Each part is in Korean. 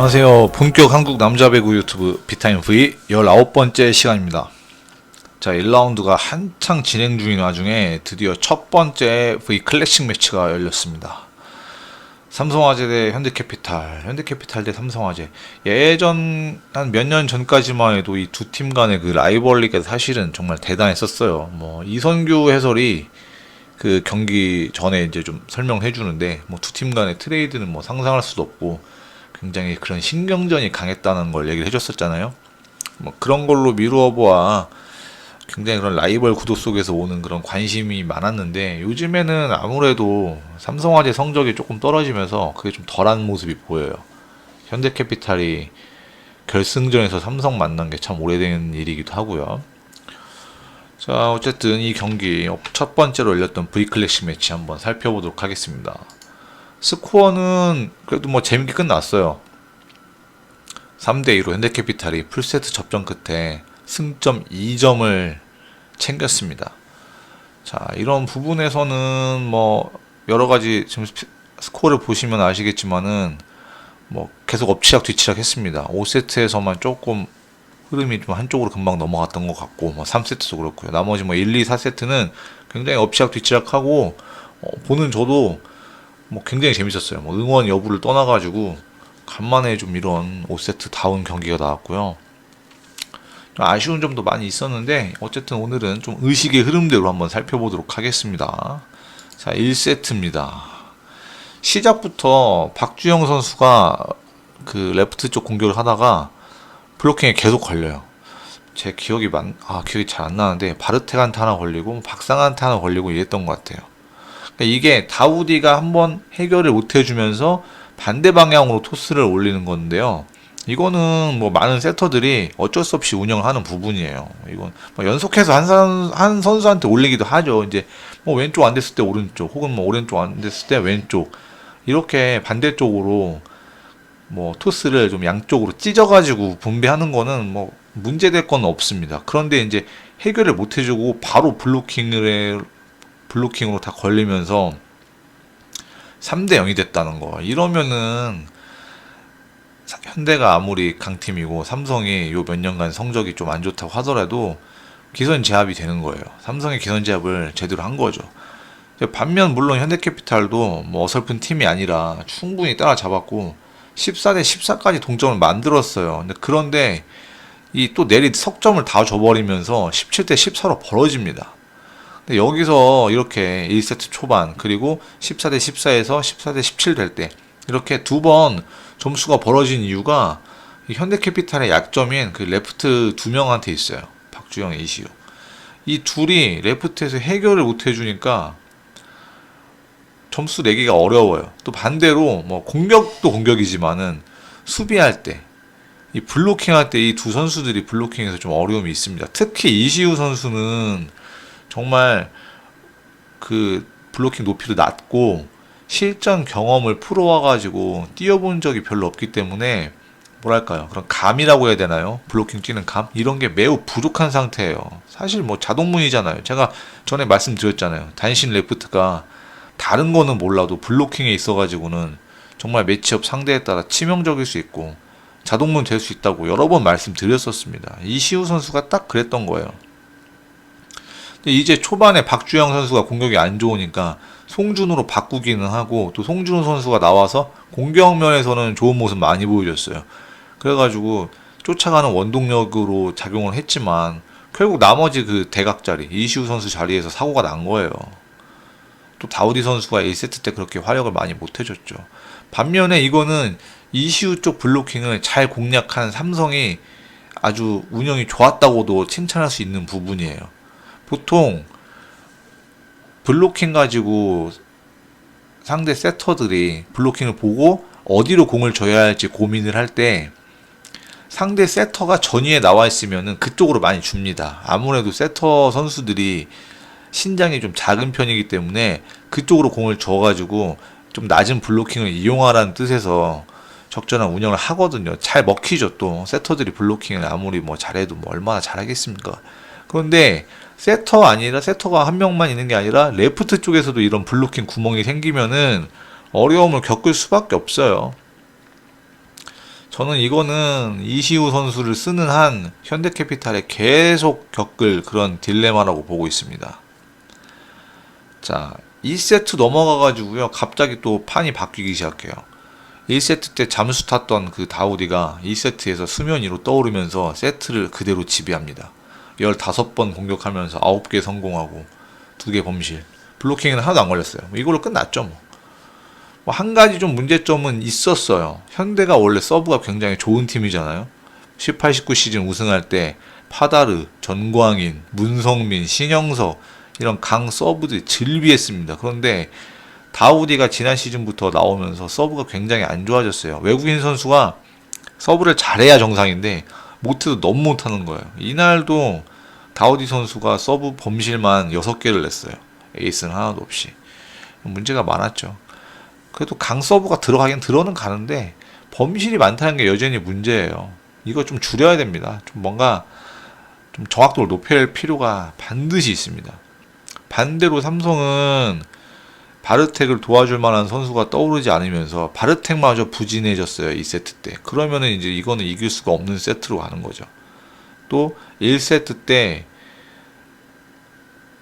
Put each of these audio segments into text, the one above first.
안녕하세요. 본격 한국 남자 배구 유튜브 비타임 V 19번째 시간입니다. 자, 1라운드가 한창 진행 중인 와중에 드디어 첫 번째 V 클래식 매치가 열렸습니다. 삼성화재 대 현대캐피탈, 현대캐피탈 대 삼성화재. 예전 한 몇 년 전까지만 해도 이 두 팀 간의 그 라이벌리가 사실은 정말 대단했었어요. 뭐 이선규 해설이 그 경기 전에 이제 좀 설명해 주는데 뭐 두 팀 간의 트레이드는 뭐 상상할 수도 없고 굉장히 그런 신경전이 강했다는 걸 얘기를 해줬었잖아요. 뭐 그런 걸로 미루어 보아 굉장히 그런 라이벌 구도 속에서 오는 그런 관심이 많았는데 요즘에는 아무래도 삼성화재 성적이 조금 떨어지면서 그게 좀 덜한 모습이 보여요. 현대캐피탈이 결승전에서 삼성 만난 게 참 오래된 일이기도 하고요. 자, 어쨌든 이 경기 첫 번째로 열렸던 V클래식 매치 한번 살펴보도록 하겠습니다. 스코어는 그래도 뭐 재밌게 끝났어요. 3대2로 현대캐피탈이 풀세트 접전 끝에 승점 2점을 챙겼습니다. 자, 이런 부분에서는 뭐 여러 가지 지금 스- 스코어를 보시면 아시겠지만은 뭐 계속 엎치락 뒤치락 했습니다. 5세트에서만 조금 흐름이 좀 한쪽으로 금방 넘어갔던 것 같고 뭐 3세트도 그렇고요. 나머지 뭐 1, 2, 4세트는 굉장히 엎치락 뒤치락 하고 어, 보는 저도 뭐 굉장히 재밌었어요. 뭐 응원 여부를 떠나가지고 간만에 좀 이런 5세트 다운 경기가 나왔고요. 좀 아쉬운 점도 많이 있었는데 어쨌든 오늘은 좀 의식의 흐름대로 한번 살펴보도록 하겠습니다. 자, 1세트입니다. 시작부터 박주영 선수가 그 레프트 쪽 공격을 하다가 블로킹에 계속 걸려요. 제 기억이 많, 아, 기억이 잘 안 나는데 바르텍한테 하나 걸리고 박상한테 하나 걸리고 이랬던 것 같아요. 그러니까 이게 다우디가 한번 해결을 못 해주면서 반대 방향으로 토스를 올리는 건데요. 이거는 뭐 많은 세터들이 어쩔 수 없이 운영을 하는 부분이에요. 이건 뭐 연속해서 한, 선, 한 선수한테 올리기도 하죠. 이제 뭐 왼쪽 안 됐을 때 오른쪽, 혹은 뭐 오른쪽 안 됐을 때 왼쪽 이렇게 반대쪽으로 뭐 토스를 좀 양쪽으로 찢어가지고 분배하는 거는 뭐 문제될 건 없습니다. 그런데 이제 해결을 못 해주고 바로 블로킹을 해, 블로킹으로 다 걸리면서 3대 0이 됐다는 거. 이러면은 사- 현대가 아무리 강팀이고 삼성이 요 몇 년간 성적이 좀 안 좋다고 하더라도 기선 제압이 되는 거예요. 삼성의 기선 제압을 제대로 한 거죠. 반면 물론 현대캐피탈도 뭐 어설픈 팀이 아니라 충분히 따라잡았고 14대 14까지 동점을 만들었어요. 그런데 이 또 내리 석점을 다 줘버리면서 17대 14로 벌어집니다. 근데 여기서 이렇게 1세트 초반 그리고 14대 14에서 14대 17 될 때 이렇게 두 번 점수가 벌어진 이유가 이 현대캐피탈의 약점인 그 레프트 두 명한테 있어요. 박주영, 이시우. 이 둘이 레프트에서 해결을 못 해주니까 점수 내기가 어려워요. 또 반대로 뭐 공격도 공격이지만은 수비할 때 이 블로킹 할 때 이 두 선수들이 블로킹에서 좀 어려움이 있습니다. 특히 이시우 선수는 정말 그 블로킹 높이도 낮고 실전 경험을 풀어와 가지고 뛰어본 적이 별로 없기 때문에 뭐랄까요? 그런 감이라고 해야 되나요? 블로킹 뛰는 감? 이런 게 매우 부족한 상태예요. 사실 뭐 자동문이잖아요. 제가 전에 말씀드렸잖아요. 단신 레프트가 다른 거는 몰라도 블로킹에 있어 가지고는 정말 매치업 상대에 따라 치명적일 수 있고 자동문 될 수 있다고 여러 번 말씀드렸었습니다. 이시우 선수가 딱 그랬던 거예요 이제 초반에 박주영 선수가 공격이 안 좋으니까 송준우로 바꾸기는 하고 또 송준우 선수가 나와서 공격 면에서는 좋은 모습 많이 보여줬어요. 그래가지고 쫓아가는 원동력으로 작용을 했지만 결국 나머지 그 대각 자리 이시우 선수 자리에서 사고가 난 거예요. 또 다우디 선수가 1세트 때 그렇게 화력을 많이 못 해줬죠. 반면에 이거는 이시우 쪽 블로킹을 잘 공략한 삼성이 아주 운영이 좋았다고도 칭찬할 수 있는 부분이에요. 보통 블로킹 가지고 상대 세터들이 블로킹을 보고 어디로 공을 줘야 할지 고민을 할 때 상대 세터가 전위에 나와 있으면은 그쪽으로 많이 줍니다. 아무래도 세터 선수들이 신장이 좀 작은 편이기 때문에 그쪽으로 공을 줘가지고 좀 낮은 블로킹을 이용하라는 뜻에서 적절한 운영을 하거든요. 잘 먹히죠 또 세터들이 블로킹을 아무리 뭐 잘해도 뭐 얼마나 잘하겠습니까? 그런데 세터 아니라 세터가 한 명만 있는 게 아니라 레프트 쪽에서도 이런 블로킹 구멍이 생기면은 어려움을 겪을 수밖에 없어요. 저는 이거는 이시우 선수를 쓰는 한 현대캐피탈에 계속 겪을 그런 딜레마라고 보고 있습니다. 자, 2세트 넘어가가지고요. 갑자기 또 판이 바뀌기 시작해요. 1세트 때 잠수 탔던 그 다우디가 2세트에서 수면 위로 떠오르면서 세트를 그대로 지배합니다. 15번 공격하면서 9개 성공하고 2개 범실. 블로킹은 하나도 안 걸렸어요. 뭐 이걸로 끝났죠, 뭐. 뭐 한 가지 좀 문제점은 있었어요. 현대가 원래 서브가 굉장히 좋은 팀이잖아요. 18, 19 시즌 우승할 때 파다르, 전광인, 문성민, 신영석 이런 강 서브들이 즐비했습니다. 그런데 다우디가 지난 시즌부터 나오면서 서브가 굉장히 안 좋아졌어요. 외국인 선수가 서브를 잘해야 정상인데 못해도 너무 못하는 거예요. 이날도 다우디 선수가 서브 범실만 6개를 냈어요. 에이스는 하나도 없이. 문제가 많았죠. 그래도 강 서브가 들어가긴 들어는 가는데 범실이 많다는 게 여전히 문제예요. 이거 좀 줄여야 됩니다. 좀 뭔가 좀 정확도를 높일 필요가 반드시 있습니다. 반대로 삼성은 바르텍을 도와줄 만한 선수가 떠오르지 않으면서 바르텍마저 부진해졌어요. 2세트 때. 그러면은 이제 이거는 이길 수가 없는 세트로 가는 거죠. 또 1세트 때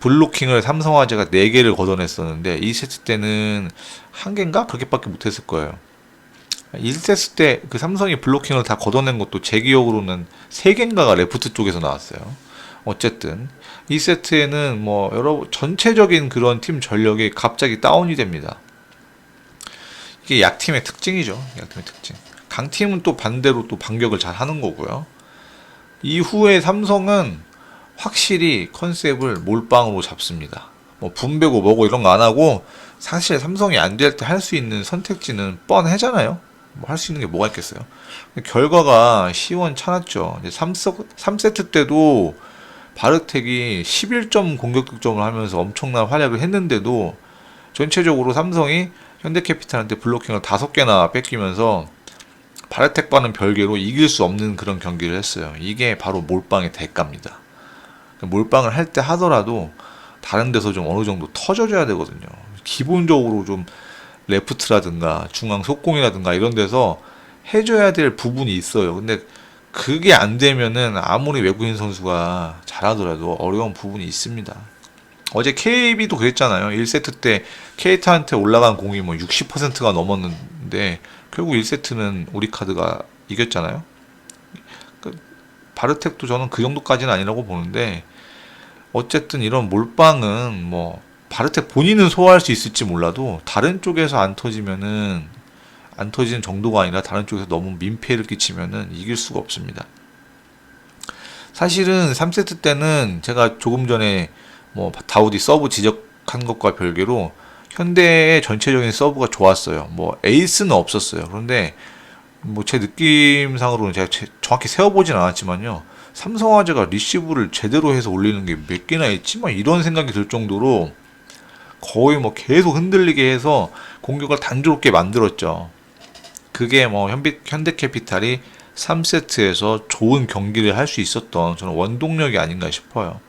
블로킹을 삼성화재가 4개를 걷어냈었는데 2세트 때는 한 개인가 그렇게밖에 못했을 거예요. 1세트 때 그 삼성이 블로킹을 다 걷어낸 것도 제 기억으로는 3개인가가 레프트 쪽에서 나왔어요. 어쨌든 2세트에는 뭐 여러 전체적인 그런 팀 전력이 갑자기 다운이 됩니다. 이게 약팀의 특징이죠. 약팀의 특징. 강팀은 또 반대로 또 반격을 잘 하는 거고요. 이후에 삼성은 확실히 컨셉을 몰빵으로 잡습니다. 뭐 분배고 뭐고 이런 거 안 하고 사실 삼성이 안 될 때 할 수 있는 선택지는 뻔하잖아요. 뭐 할 수 있는 게 뭐가 있겠어요. 결과가 시원찮았죠. 이제 3세트 때도 바르텍이 11점 공격 득점을 하면서 엄청난 활약을 했는데도 전체적으로 삼성이 현대캐피탈한테 블로킹을 5개나 뺏기면서 바르텍과는 별개로 이길 수 없는 그런 경기를 했어요. 이게 바로 몰빵의 대가입니다. 몰빵을 할 때 하더라도 다른 데서 좀 어느 정도 터져줘야 되거든요. 기본적으로 좀 레프트라든가 중앙 속공이라든가 이런 데서 해줘야 될 부분이 있어요. 근데 그게 안 되면은 아무리 외국인 선수가 잘하더라도 어려운 부분이 있습니다. 어제 KB도 그랬잖아요. 1세트 때 케이타한테 올라간 공이 뭐 60%가 넘었는데 결국 1세트는 우리 카드가 이겼잖아요. 그 바르텍도 저는 그 정도까지는 아니라고 보는데 어쨌든 이런 몰빵은 뭐 바르텍 본인은 소화할 수 있을지 몰라도 다른 쪽에서 안 터지면은 안 터지는 정도가 아니라 다른 쪽에서 너무 민폐를 끼치면은 이길 수가 없습니다. 사실은 3세트 때는 제가 조금 전에 뭐 다우디 서브 지적한 것과 별개로 현대의 전체적인 서브가 좋았어요. 뭐 에이스는 없었어요. 그런데 뭐 제 느낌상으로는 제가 정확히 세워보진 않았지만요. 삼성화재가 리시브를 제대로 해서 올리는 게 몇 개나 있지만 이런 생각이 들 정도로 거의 뭐 계속 흔들리게 해서 공격을 단조롭게 만들었죠. 그게 뭐 현비, 현대캐피탈이 3세트에서 좋은 경기를 할 수 있었던 저는 원동력이 아닌가 싶어요.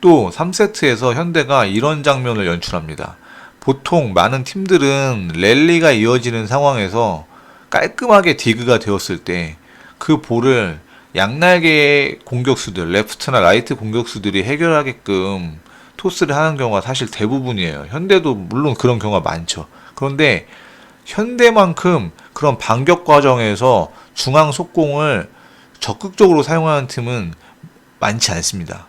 또 3세트에서 현대가 이런 장면을 연출합니다. 보통 많은 팀들은 랠리가 이어지는 상황에서 깔끔하게 디그가 되었을 때 그 볼을 양날개 공격수들, 레프트나 라이트 공격수들이 해결하게끔 토스를 하는 경우가 사실 대부분이에요. 현대도 물론 그런 경우가 많죠. 그런데 현대만큼 그런 반격 과정에서 중앙 속공을 적극적으로 사용하는 팀은 많지 않습니다.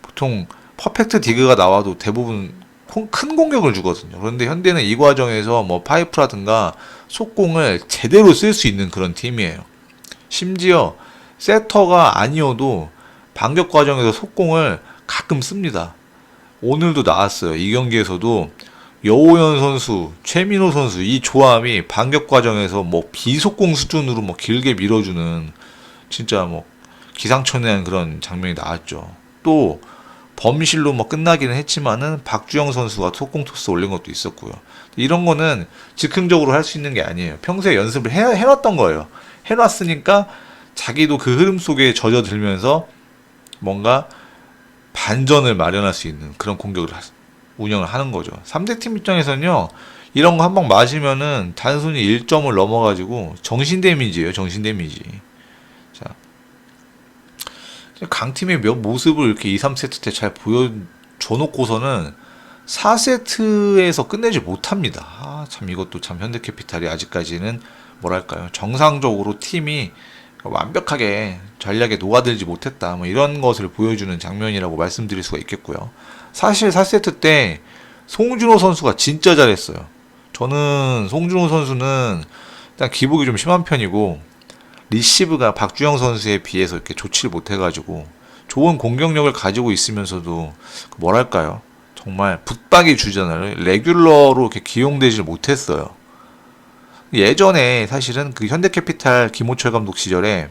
보통 퍼펙트 디그가 나와도 대부분 큰 공격을 주거든요. 그런데 현대는 이 과정에서 뭐 파이프라든가 속공을 제대로 쓸 수 있는 그런 팀이에요. 심지어 세터가 아니어도 반격 과정에서 속공을 가끔 씁니다. 오늘도 나왔어요. 이 경기에서도 여호연 선수, 최민호 선수 이 조합이 반격 과정에서 뭐 비속공 수준으로 뭐 길게 밀어주는 진짜 뭐 기상천외한 그런 장면이 나왔죠. 또 범실로 뭐 끝나기는 했지만은 박주영 선수가 속공 토스 올린 것도 있었고요. 이런 거는 즉흥적으로 할 수 있는 게 아니에요. 평소에 연습을 해, 해놨던 거예요. 해놨으니까 자기도 그 흐름 속에 젖어들면서 뭔가 반전을 마련할 수 있는 그런 공격을 운영을 하는 거죠. 3대 팀 입장에서는요, 이런 거 한 방 맞으면은 단순히 1점을 넘어가지고 정신 데미지예요. 정신 데미지. 자. 강팀의 몇 모습을 이렇게 2, 3세트 때 잘 보여줘 놓고서는 4세트에서 끝내지 못합니다. 아, 참 이것도 참 현대캐피탈이 아직까지는 뭐랄까요. 정상적으로 팀이 완벽하게 전략에 녹아들지 못했다. 뭐 이런 것을 보여주는 장면이라고 말씀드릴 수가 있겠고요. 사실 4세트 때 송준호 선수가 진짜 잘했어요. 저는 송준호 선수는 일단 기복이 좀 심한 편이고 리시브가 박주영 선수에 비해서 이렇게 좋지를 못해가지고 좋은 공격력을 가지고 있으면서도 그 뭐랄까요? 정말 붙박이 주잖아요 레귤러로 이렇게 기용되질 못했어요. 예전에 사실은 그 현대캐피탈 김호철 감독 시절에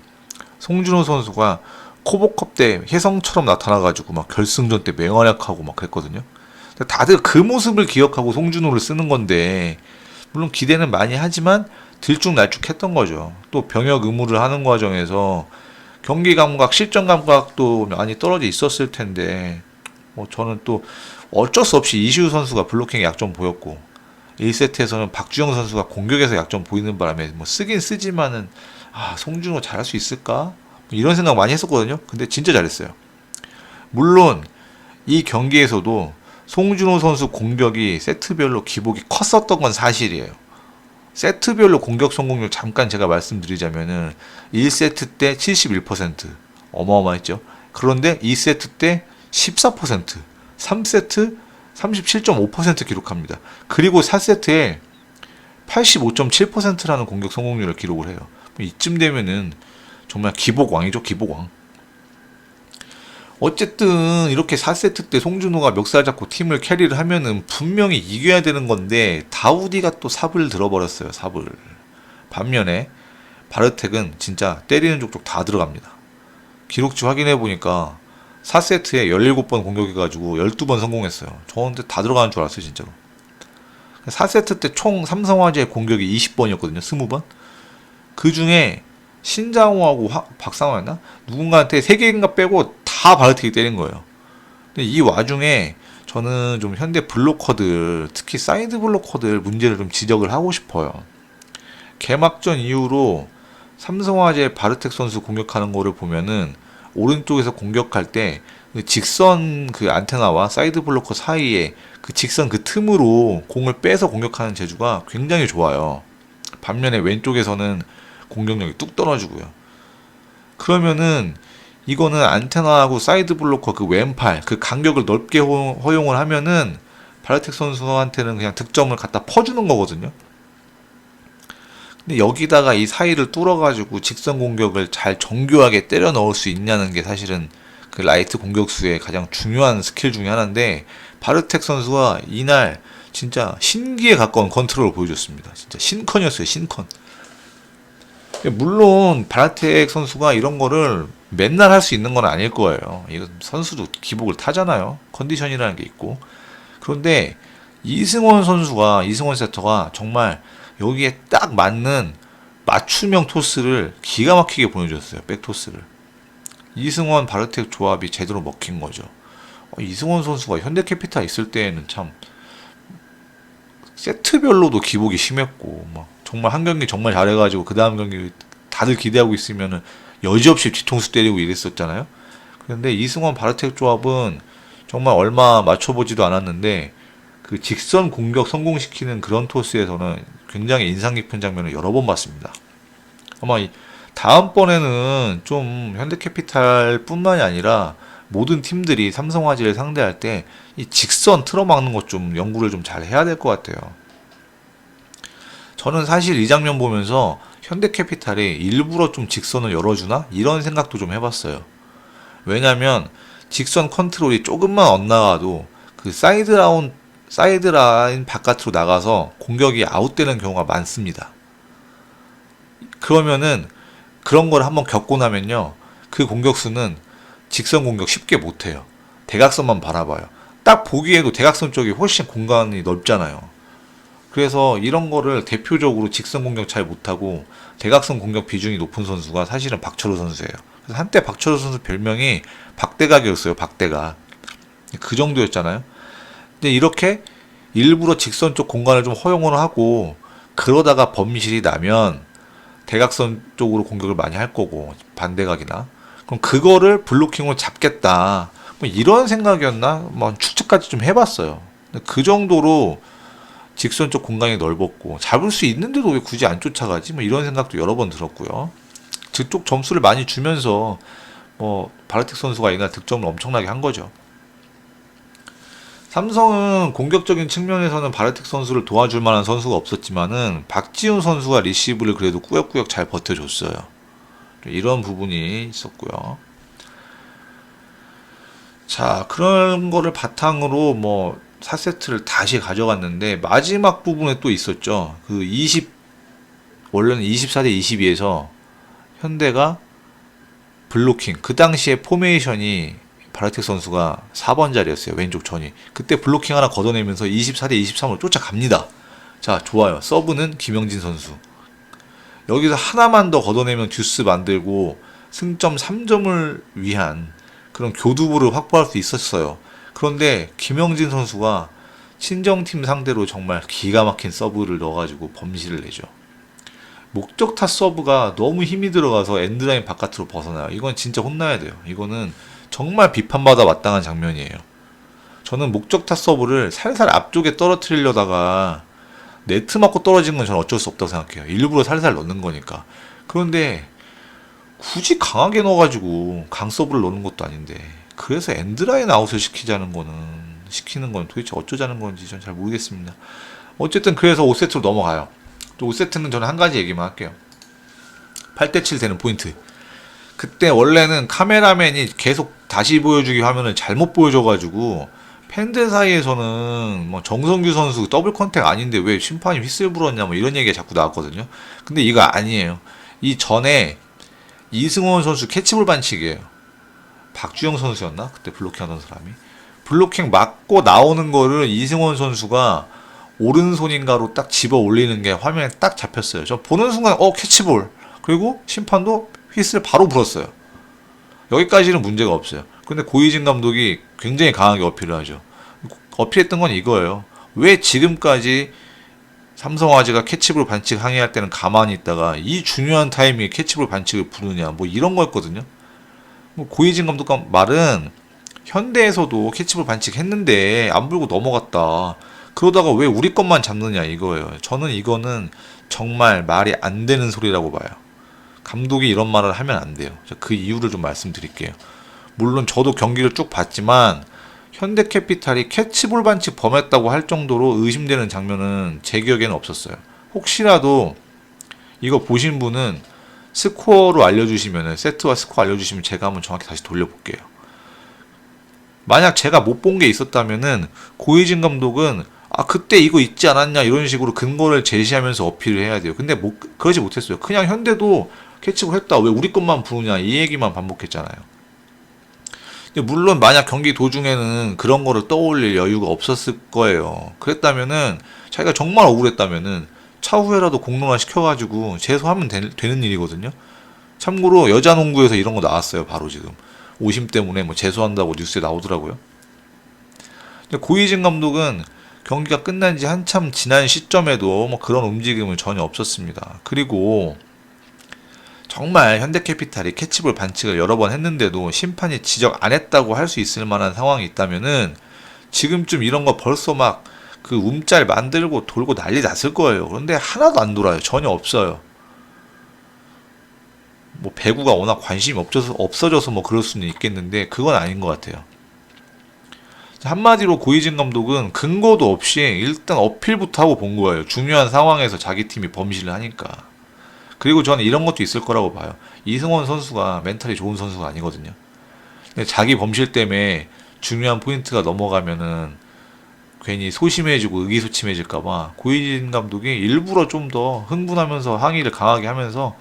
송준호 선수가 코보컵 때 혜성처럼 나타나가지고 막 결승전 때 맹활약하고 막 그랬거든요. 다들 그 모습을 기억하고 송준호를 쓰는 건데 물론 기대는 많이 하지만 들쭉날쭉 했던 거죠. 또 병역 의무를 하는 과정에서 경기 감각, 실전 감각도 많이 떨어져 있었을 텐데 뭐 저는 또 어쩔 수 없이 이시우 선수가 블로킹에 약점 보였고 1세트에서는 박주영 선수가 공격에서 약점 보이는 바람에 뭐 쓰긴 쓰지만은 아 송준호 잘할 수 있을까 뭐 이런 생각 많이 했었거든요. 근데 진짜 잘했어요. 물론 이 경기에서도 송준호 선수 공격이 세트별로 기복이 컸었던 건 사실이에요. 세트별로 공격 성공률 잠깐 제가 말씀드리자면은 1세트 때 71% 어마어마했죠. 그런데 2세트 때 14%, 3세트 37.5% 기록합니다. 그리고 4세트에 85.7%라는 공격 성공률을 기록을 해요. 이쯤 되면은 정말 기복왕이죠, 기복왕. 어쨌든 이렇게 4세트 때 송준호가 멱살 잡고 팀을 캐리를 하면은 분명히 이겨야 되는 건데 다우디가 또 삽을 들어버렸어요 삽을. 반면에 바르텍은 진짜 때리는 족족 다 들어갑니다. 기록치 확인해 보니까 4세트에 17번 공격해가지고 12번 성공했어요. 저한테 다 들어가는 줄 알았어요 진짜로. 4세트 때 총 삼성화재 공격이 20번이었거든요 20번. 그 중에 신장호하고 화- 박상호였나? 누군가한테 3개인가 빼고 다 바르텍이 때린 거예요. 근데 이 와중에 저는 좀 현대 블로커들, 특히 사이드 블로커들 문제를 좀 지적을 하고 싶어요. 개막전 이후로 삼성화재 바르텍 선수 공격하는 거를 보면은 오른쪽에서 공격할 때그 직선 그 안테나와 사이드 블로커 사이에 그 직선 그 틈으로 공을 빼서 공격하는 재주가 굉장히 좋아요. 반면에 왼쪽에서는 공격력이 뚝 떨어지고요. 그러면은 이거는 안테나하고 사이드 블로커 그 왼팔 그 간격을 넓게 허- 허용을 하면은 바르텍 선수한테는 그냥 득점을 갖다 퍼주는 거거든요. 근데 여기다가 이 사이를 뚫어가지고 직선 공격을 잘 정교하게 때려 넣을 수 있냐는 게 사실은 그 라이트 공격수의 가장 중요한 스킬 중에 하나인데 바르텍 선수가 이날 진짜 신기에 가까운 컨트롤을 보여줬습니다. 진짜 신컨이었어요, 신컨. 물론 바라텍 선수가 이런 거를 맨날 할 수 있는 건 아닐 거예요. 이건 선수도 기복을 타잖아요. 컨디션이라는 게 있고. 그런데 이승원 선수가 이승원 세터가 정말 여기에 딱 맞는 맞춤형 토스를 기가 막히게 보여줬어요. 백토스를. 이승원 바르텍 조합이 제대로 먹힌 거죠. 어, 이승원 선수가 현대캐피탈 있을 때에는 참 세트별로도 기복이 심했고 막 정말 한 경기 정말 잘해가지고 그 다음 경기 다들 기대하고 있으면은 여지없이 뒤통수 때리고 이랬었잖아요. 그런데 이승원 바르텍 조합은 정말 얼마 맞춰보지도 않았는데 그 직선 공격 성공시키는 그런 토스에서는 굉장히 인상 깊은 장면을 여러 번 봤습니다. 아마 이 다음번에는 좀 현대캐피탈 뿐만이 아니라 모든 팀들이 삼성화재를 상대할 때 이 직선 틀어막는 것 좀 연구를 좀 잘 해야 될 것 같아요. 저는 사실 이 장면 보면서 현대캐피탈이 일부러 좀 직선을 열어주나 이런 생각도 좀 해봤어요. 왜냐면 직선 컨트롤이 조금만 엇나가도 그 사이드 라운 사이드 라인 바깥으로 나가서 공격이 아웃되는 경우가 많습니다. 그러면은 그런 걸 한번 겪고 나면요. 그 공격수는 직선 공격 쉽게 못 해요. 대각선만 바라봐요. 딱 보기에도 대각선 쪽이 훨씬 공간이 넓잖아요. 그래서 이런 거를 대표적으로 직선 공격 잘 못하고 대각선 공격 비중이 높은 선수가 사실은 박철호 선수예요. 그래서 한때 박철호 선수 별명이 박대각이었어요. 박대각. 그 정도였잖아요. 근데 이렇게 일부러 직선 쪽 공간을 좀 허용을 하고 그러다가 범실이 나면 대각선 쪽으로 공격을 많이 할 거고 반대각이나 그럼 그거를 블로킹으로 잡겠다 뭐 이런 생각이었나 뭐 추측까지 좀 해봤어요 그 정도로 직선 쪽 공간이 넓었고 잡을 수 있는데도 왜 굳이 안 쫓아가지 뭐 이런 생각도 여러 번 들었고요 그쪽 점수를 많이 주면서 뭐 바르텍 선수가 이날 득점을 엄청나게 한 거죠 삼성은 공격적인 측면에서는 바르텍 선수를 도와줄 만한 선수가 없었지만은 박지훈 선수가 리시브를 그래도 꾸역꾸역 잘 버텨줬어요. 이런 부분이 있었고요. 자, 그런 거를 바탕으로 뭐 4세트를 다시 가져갔는데 마지막 부분에 또 있었죠. 그 20, 원래는 24대 22에서 현대가 블로킹, 그 당시에 포메이션이 바르텍 선수가 4번 자리였어요. 왼쪽 전이. 그때 블로킹 하나 걷어내면서 24대 23으로 쫓아갑니다. 자, 좋아요. 서브는 김영진 선수. 여기서 하나만 더 걷어내면 듀스 만들고 승점 3점을 위한 그런 교두보를 확보할 수 있었어요. 그런데 김영진 선수가 친정팀 상대로 정말 기가 막힌 서브를 넣어가지고 범실을 내죠. 목적 타 서브가 너무 힘이 들어가서 엔드라인 바깥으로 벗어나요. 이건 진짜 혼나야 돼요. 이거는 정말 비판받아 마땅한 장면이에요. 저는 목적 타 서브를 살살 앞쪽에 떨어뜨리려다가 네트 맞고 떨어진 건 저는 어쩔 수 없다고 생각해요. 일부러 살살 넣는 거니까. 그런데 굳이 강하게 넣어가지고 강 서브를 넣는 것도 아닌데 그래서 엔드라인 아웃을 시키자는 거는 시키는 건 도대체 어쩌자는 건지 전 잘 모르겠습니다. 어쨌든 그래서 5세트로 넘어가요. 또 5세트는 저는 한 가지 얘기만 할게요. 8대7 되는 포인트. 그때 원래는 카메라맨이 계속 다시 보여주기 화면을 잘못 보여줘가지고 팬들 사이에서는 뭐 정성규 선수 더블 컨택 아닌데 왜 심판이 휘슬 불었냐 뭐 이런 얘기가 자꾸 나왔거든요. 근데 이거 아니에요. 이 전에 이승원 선수 캐치볼 반칙이에요. 박주영 선수였나? 그때 블로킹 하던 사람이 블로킹 맞고 나오는 거를 이승원 선수가 오른손인가로 딱 집어 올리는 게 화면에 딱 잡혔어요. 저 보는 순간 어 캐치볼 그리고 심판도 휘슬 바로 불었어요. 여기까지는 문제가 없어요. 근데 고이진 감독이 굉장히 강하게 어필을 하죠. 어필했던 건 이거예요. 왜 지금까지 삼성화재가 캐치볼 반칙 항의할 때는 가만히 있다가 이 중요한 타이밍에 캐치볼 반칙을 부르냐 뭐 이런 거였거든요. 뭐 고이진 감독 말은 현대에서도 캐치볼 반칙 했는데 안 불고 넘어갔다. 그러다가 왜 우리 것만 잡느냐 이거예요. 저는 이거는 정말 말이 안 되는 소리라고 봐요. 감독이 이런 말을 하면 안 돼요. 그 이유를 좀 말씀드릴게요. 물론 저도 경기를 쭉 봤지만 현대캐피탈이 캐치볼 반칙 범했다고 할 정도로 의심되는 장면은 제 기억에는 없었어요. 혹시라도 이거 보신 분은 스코어로 알려주시면 세트와 스코어 알려주시면 제가 한번 정확히 다시 돌려볼게요. 만약 제가 못 본 게 있었다면은 고이진 감독은 아 그때 이거 있지 않았냐 이런 식으로 근거를 제시하면서 어필을 해야 돼요. 근데 못 그러지 못했어요. 그냥 현대도 캐치볼 했다 왜 우리 것만 부르냐 이 얘기만 반복했잖아요. 물론 만약 경기 도중에는 그런 거를 떠올릴 여유가 없었을 거예요. 그랬다면은 자기가 정말 억울했다면은 차후에라도 공론화 시켜가지고 제소하면 되, 는 일이거든요. 참고로 여자 농구에서 이런 거 나왔어요. 바로 지금 오심 때문에 뭐 제소한다고 뉴스에 나오더라고요. 고이진 감독은 경기가 끝난 지 한참 지난 시점에도 뭐 그런 움직임은 전혀 없었습니다. 그리고 정말 현대캐피탈이 캐치볼 반칙을 여러 번 했는데도 심판이 지적 안 했다고 할 수 있을 만한 상황이 있다면은 지금쯤 이런 거 벌써 막 그 움짤 만들고 돌고 난리 났을 거예요. 그런데 하나도 안 돌아요. 전혀 없어요. 뭐 배구가 워낙 관심이 없어서 없어져서 뭐 그럴 수는 있겠는데 그건 아닌 것 같아요. 한마디로 고이진 감독은 근거도 없이 일단 어필부터 하고 본 거예요. 중요한 상황에서 자기 팀이 범실을 하니까. 그리고 저는 이런 것도 있을 거라고 봐요. 이승원 선수가 멘탈이 좋은 선수가 아니거든요. 근데 자기 범실 때문에 중요한 포인트가 넘어가면은 괜히 소심해지고 의기소침해질까봐 고이진 감독이 일부러 좀 더 흥분하면서 항의를 강하게 하면서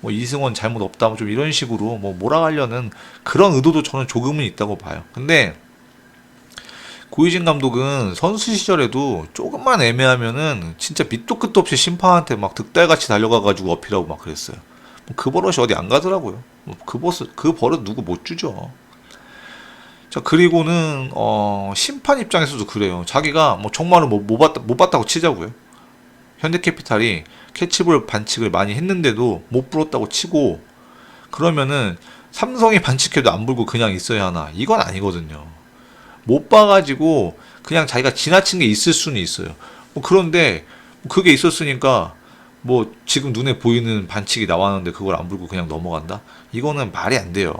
뭐 이승원 잘못 없다 좀 이런 식으로 뭐 몰아가려는 그런 의도도 저는 조금은 있다고 봐요. 근데 고이진 감독은 선수 시절에도 조금만 애매하면은 진짜 밑도 끝도 없이 심판한테 막 득달같이 달려가가지고 어필하고 막 그랬어요. 뭐그 버릇이 어디 안 가더라고요. 뭐그 버릇 그 버릇 누구 못 주죠. 자 그리고는 어, 심판 입장에서도 그래요. 자기가 뭐 정말로 뭐, 못, 봤다, 못 봤다고 치자고요. 현대캐피탈이 캐치볼 반칙을 많이 했는데도 못 불었다고 치고 그러면은 삼성이 반칙해도 안 불고 그냥 있어야 하나 이건 아니거든요. 못 봐가지고 그냥 자기가 지나친 게 있을 수는 있어요. 뭐 그런데 그게 있었으니까 뭐 지금 눈에 보이는 반칙이 나왔는데 그걸 안 불고 그냥 넘어간다? 이거는 말이 안 돼요.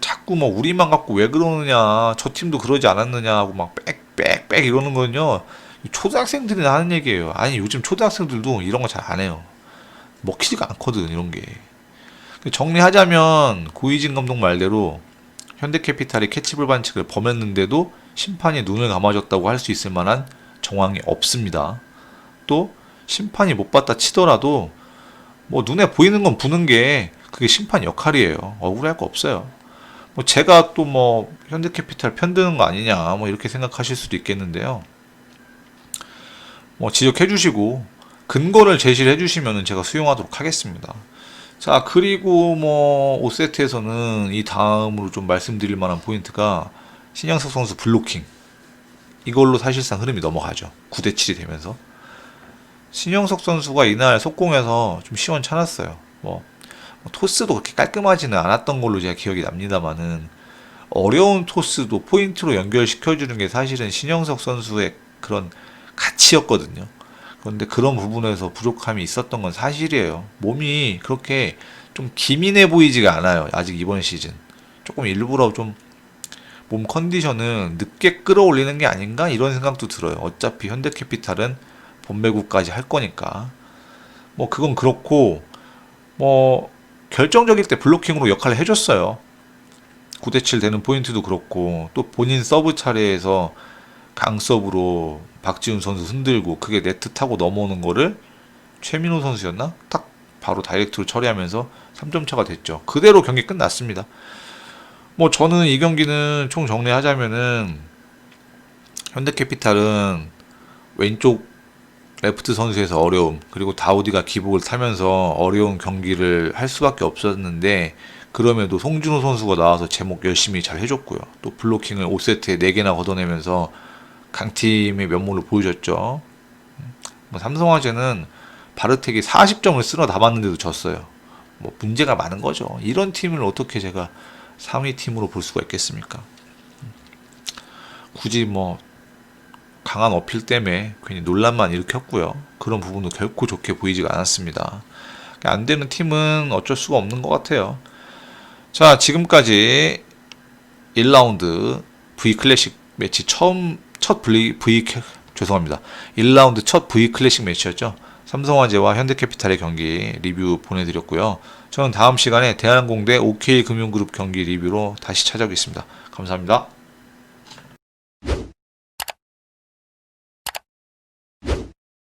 자꾸 뭐 우리만 갖고 왜 그러느냐 저 팀도 그러지 않았느냐 하고 막 빽빽빽 이러는 건요 초등학생들이 하는 얘기예요. 아니 요즘 초등학생들도 이런 거 잘 안 해요. 먹히지가 않거든 이런 게. 정리하자면 고이진 감독 말대로 현대캐피탈이 캐치볼 반칙을 범했는데도 심판이 눈을 감아줬다고 할 수 있을 만한 정황이 없습니다. 또 심판이 못 봤다 치더라도 뭐 눈에 보이는 건 부는 게 그게 심판 역할이에요. 억울할 거 없어요 뭐 제가 또 뭐 현대캐피탈 편드는 거 아니냐 뭐 이렇게 생각하실 수도 있겠는데요. 뭐 지적해 주시고 근거를 제시를 해 주시면은 제가 수용하도록 하겠습니다. 자, 그리고 뭐 5세트에서는 이 다음으로 좀 말씀드릴 만한 포인트가 신영석 선수 블로킹. 이걸로 사실상 흐름이 넘어가죠. 9대 7이 되면서. 신영석 선수가 이날 속공에서 좀 시원찮았어요. 뭐뭐 토스도 그렇게 깔끔하지는 않았던 걸로 제가 기억이 납니다만은 어려운 토스도 포인트로 연결시켜주는 게 사실은 신영석 선수의 그런 가치였거든요. 그런데 그런 부분에서 부족함이 있었던 건 사실이에요. 몸이 그렇게 좀 기민해 보이지가 않아요. 아직 이번 시즌. 조금 일부러 좀 몸 컨디션은 늦게 끌어올리는 게 아닌가 이런 생각도 들어요. 어차피 현대캐피탈은 본배구까지 할 거니까. 뭐 그건 그렇고 뭐 결정적일 때 블로킹으로 역할을 해줬어요. 9대7 되는 포인트도 그렇고 또 본인 서브 차례에서 강서브로 박지훈 선수 흔들고 그게 네트 타고 넘어오는 거를 최민호 선수였나? 딱 바로 다이렉트로 처리하면서 3점 차가 됐죠. 그대로 경기 끝났습니다. 뭐 저는 이 경기는 총 정리하자면은 현대캐피탈은 왼쪽 레프트 선수에서 어려움 그리고 다우디가 기복을 타면서 어려운 경기를 할 수밖에 없었는데 그럼에도 송준호 선수가 나와서 제목 열심히 잘 해줬고요. 또 블로킹을 5세트에 4개나 걷어내면서 강팀의 면모를 보여줬죠. 뭐 삼성화재는 바르텍이 40점을 쓸어 담았는데도 졌어요. 뭐 문제가 많은 거죠. 이런 팀을 어떻게 제가 상위 팀으로 볼 수가 있겠습니까? 굳이 뭐 강한 어필 때문에 괜히 논란만 일으켰고요. 그런 부분도 결코 좋게 보이지가 않았습니다. 안 되는 팀은 어쩔 수가 없는 것 같아요. 자, 지금까지 1라운드 V 클래식 매치 처음 첫 V, v 죄송합니다. 1라운드 첫 V 클래식 매치였죠. 삼성화재와 현대캐피탈의 경기 리뷰 보내드렸고요. 저는 다음 시간에 대한항공 대 OK 금융그룹 경기 리뷰로 다시 찾아오겠습니다. 감사합니다.